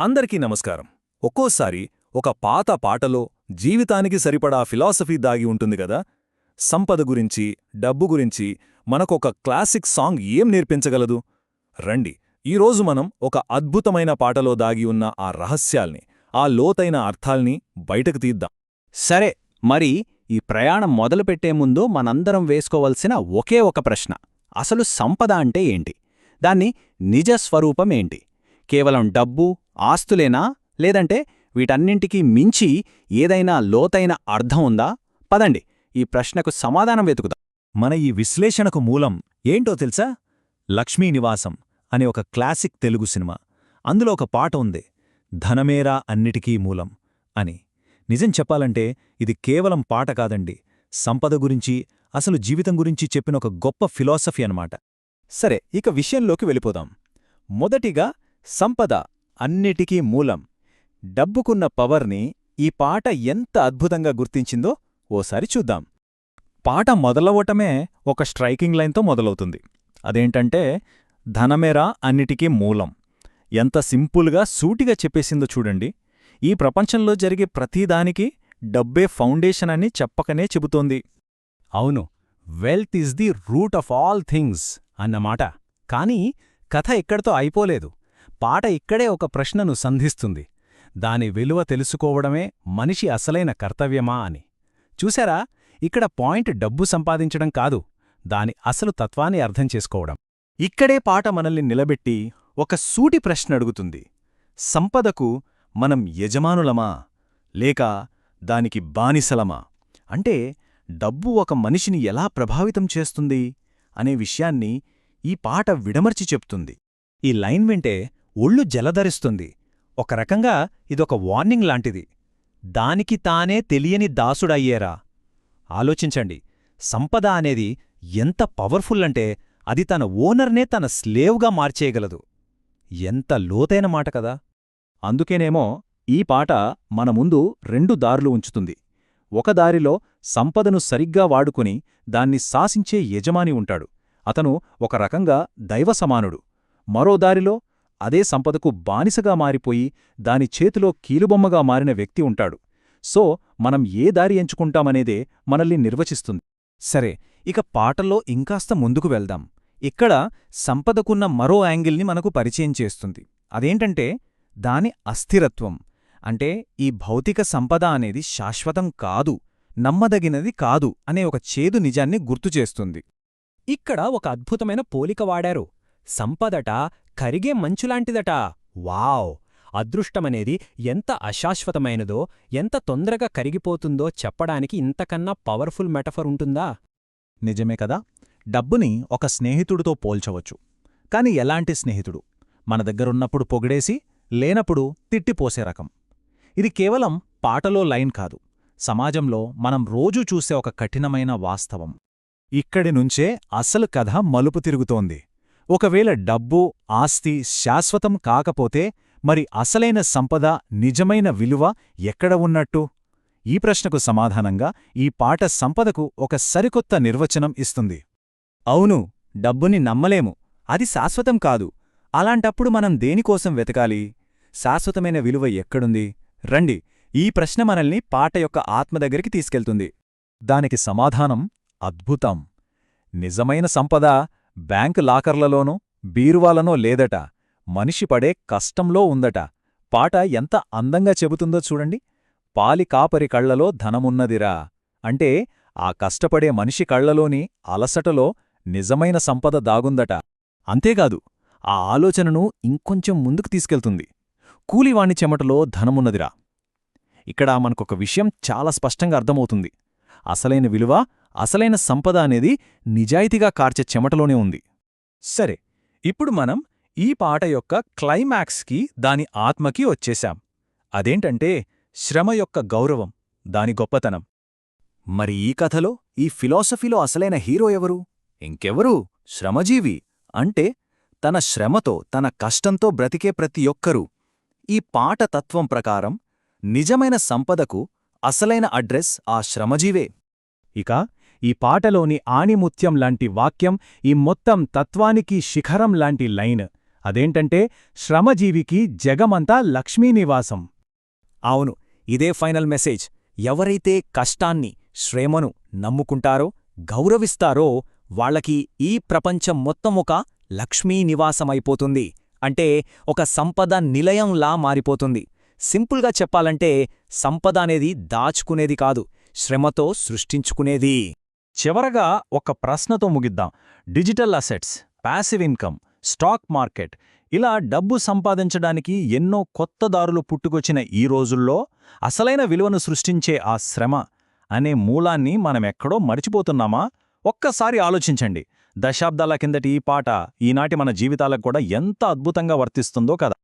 అందరికీ నమస్కారం. ఒక్కోసారి ఒక పాత పాటలో జీవితానికి సరిపడా ఫిలాసఫీ దాగి ఉంటుంది కదా? సంపద గురించి డబ్బు గురించి మనకొక క్లాసిక్ సాంగ్ ఏం నేర్పించగలదు? రండి ఈరోజు మనం ఒక అద్భుతమైన పాటలో దాగి ఉన్న ఆ రహస్యాల్ని ఆ లోతైన అర్థాల్ని బయటకు తీద్దాం. సరే మరి ఈ ప్రయాణం మొదలుపెట్టే ముందు మనందరం వేసుకోవలసిన ఒకే ఒక ప్రశ్న. అసలు సంపద అంటే ఏంటి? దాన్ని నిజ స్వరూపం ఏంటి? కేవలం డబ్బు ఆస్తులేనా? లేదంటే వీటన్నింటికీ మించి ఏదైనా లోతైన అర్థం ఉందా? పదండి ఈ ప్రశ్నకు సమాధానం వెతుకుదాం. మన ఈ విశ్లేషణకు మూలం ఏంటో తెలుసా? లక్ష్మీ నివాసం అనే ఒక క్లాసిక్ తెలుగు సినిమా. అందులో ఒక పాట ఉంది ధనమేరా అన్నిటికీ మూలం అని. నిజం చెప్పాలంటే ఇది కేవలం పాట కాదండి సంపద గురించి అసలు జీవితం గురించి చెప్పిన ఒక గొప్ప ఫిలాసఫీ అన్నమాట. సరే ఇక విషయంలోకి వెళ్ళిపోదాం. మొదటిగా సంపద. అన్నిటికీ మూలం. డబ్బుకున్న పవర్ని ఈ పాట ఎంత అద్భుతంగా గుర్తించిందో ఓసారి చూద్దాం. పాట మొదలవటమే ఒక స్ట్రైకింగ్ లైన్తో మొదలవుతుంది. అదేంటంటే ధనమేరా అన్నిటికీ మూలం. ఎంత సింపుల్గా సూటిగా చెప్పేసిందో చూడండి. ఈ ప్రపంచంలో జరిగే ప్రతిదానికి డబ్బే ఫౌండేషన్ అని చెప్పకనే చెబుతోంది. అవును wealth is the root of all things అన్నమాట. కానీ కథ ఇక్కడితో అయిపోలేదు. పాట ఇక్కడే ఒక ప్రశ్నను సంధిస్తుంది. దాని విలువ తెలుసుకోవడమే మనిషి అసలైన కర్తవ్యమా అని. చూశారా? ఇక్కడ పాయింట్ డబ్బు సంపాదించడం కాదు దాని అసలు తత్వాన్ని అర్థం చేసుకోవడం. ఇక్కడే పాట మనల్ని నిలబెట్టి ఒక సూటి ప్రశ్న అడుగుతుంది. సంపదకు మనం యజమానులమా? లేక దానికి బానిసలమా? అంటే డబ్బు ఒక మనిషిని ఎలా ప్రభావితం చేస్తుంది? అనే విషయాన్ని ఈ పాట విడమర్చి చెప్తుంది. ఈ లైన్ వింటే ఒళ్ళు జలధరిస్తుంది. ఒక రకంగా ఇదొక వార్నింగ్ లాంటిది. దానికి తానే తెలియని దాసుడయ్యేరా? ఆలోచించండి. సంపద అనేది ఎంత పవర్ఫుల్ అంటే అది తన ఓనర్నే తన స్లేవ్గా మార్చేయగలదు. ఎంత లోతైన మాట కదా! అందుకేనేమో ఈ పాట మన ముందు రెండు దారులు ఉంచుతుంది. ఒక దారిలో సంపదను సరిగ్గా వాడుకుని దాన్ని శాసించే యజమాని ఉంటాడు. అతను ఒక రకంగా దైవసమానుడు. మరో దారిలో అదే సంపదకు బానిసగా మారిపోయి దాని చేతిలో కీలుబొమ్మగా మారిన వ్యక్తి ఉంటాడు. సో మనం ఏ దారి ఎంచుకుంటామనేదే మనల్ని నిర్వచిస్తుంది. సరే ఇక పాటల్లో ఇంకాస్త ముందుకు వెళ్దాం. ఇక్కడ సంపదకున్న మరో యాంగిల్ని మనకు పరిచయం చేస్తుంది. అదేంటంటే దాని అస్థిరత్వం. అంటే ఈ భౌతిక సంపద అనేది శాశ్వతం కాదు నమ్మదగినది కాదు అనే ఒక చేదు నిజాన్ని గుర్తుచేస్తుంది ఇక్కడ ఒక అద్భుతమైన పోలిక వాడారు. సంపదట కరిగే మంచులాంటిదట. వావ్! అదృష్టమనేది ఎంత అశాశ్వతమైనదో ఎంత తొందరగా కరిగిపోతుందో చెప్పడానికి ఇంతకన్నా పవర్ఫుల్ మెటఫర్ ఉంటుందా? నిజమే కదా! డబ్బుని ఒక స్నేహితుడితో పోల్చవచ్చు. కాని ఎలాంటి స్నేహితుడు? మన దగ్గరున్నప్పుడు పొగిడేసి లేనప్పుడు తిట్టిపోసే రకం. ఇది కేవలం పాటలో లైన్ కాదు. సమాజంలో మనం రోజూ చూసే ఒక కఠినమైన వాస్తవం. ఇక్కడి నుంచే అసలు కథ మలుపు తిరుగుతోంది. ఒకవేళ డబ్బు ఆస్తి శాశ్వతం కాకపోతే మరి అసలైన సంపద నిజమైన విలువ ఎక్కడ ఉన్నట్టు? ఈ ప్రశ్నకు సమాధానంగా ఈ పాట సంపదకు ఒక సరికొత్త నిర్వచనం ఇస్తుంది. అవును డబ్బుని నమ్మలేము. అది శాశ్వతం కాదు. అలాంటప్పుడు మనం దేనికోసం వెతకాలి? శాశ్వతమైన విలువ ఎక్కడుంది? రండి ఈ ప్రశ్న మనల్ని పాట యొక్క ఆత్మ దగ్గరికి తీసుకెళ్తుంది. దానికి సమాధానం అద్భుతం. నిజమైన సంపద బ్యాంకు లాకర్లలోనూ బీరువాలనో లేదట. మనిషి పడే కష్టంలో ఉందట. పాట ఎంత అందంగా చెబుతుందో చూడండి. పాలి కాపరి కళ్ళలో ధనమున్నదిరా. అంటే ఆ కష్టపడే మనిషి కళ్ళలోని అలసటలో నిజమైన సంపద దాగుందట. అంతేకాదు ఆ ఆలోచనను ఇంకొంచెం ముందుకు తీసుకెళ్తుంది. కూలివాణ్ణి చెమటలో ధనమున్నదిరా. ఇక్కడ మనకొక విషయం చాలా స్పష్టంగా అర్థమవుతుంది. అసలైన విలువ అసలైన సంపద అనేది నిజాయితీగా కార్చే చెమటలోనే ఉంది. సరే ఇప్పుడు మనం ఈ పాట యొక్క క్లైమాక్స్కి దాని ఆత్మకి వచ్చేశాం. అదేంటంటే శ్రమ యొక్క గౌరవం దాని గొప్పతనం. మరి ఈ కథలో ఈ ఫిలాసఫీలో అసలైన హీరో ఎవరు? ఇంకెవరు? శ్రమజీవి. అంటే తన శ్రమతో తన కష్టంతో బ్రతికే ప్రతి ఒక్కరూ. ఈ పాట తత్వం ప్రకారం నిజమైన సంపదకు అసలైన అడ్రస్ ఆ శ్రమజీవే. ఇక ఈ పాటలోని ఆణిముత్యం లాంటి వాక్యం ఈ మొత్తం తత్వానికి శిఖరం లాంటి లైన్. అదేంటంటే శ్రమజీవికి జగమంతా లక్ష్మీనివాసం. అవును ఇదే ఫైనల్ మెసేజ్. ఎవరైతే కష్టాన్ని శ్రేమను నమ్ముకుంటారో గౌరవిస్తారో వాళ్ళకి ఈ ప్రపంచం మొత్తం ఒక లక్ష్మీనివాసమైపోతుంది. అంటే ఒక సంపద నిలయంలా మారిపోతుంది. సింపుల్గా చెప్పాలంటే సంపద అనేది దాచుకునేది కాదు శ్రమతో సృష్టించుకునేది. చివరగా ఒక ప్రశ్నతో ముగిద్దాం. Digital assets passive income stock market ఇలా డబ్బు సంపాదించడానికి ఎన్నో కొత్త దారులు పుట్టుకొచ్చిన ఈ రోజుల్లో అసలైన విలువను సృష్టించే ఆ శ్రమ అనే మూలాన్ని మనమెక్కడో మరిచిపోతున్నామా? ఒక్కసారి ఆలోచించండి. దశాబ్దాల కిందటి ఈ పాట ఈనాటి మన జీవితాలకు కూడా ఎంత అద్భుతంగా వర్తిస్తుందో కదా.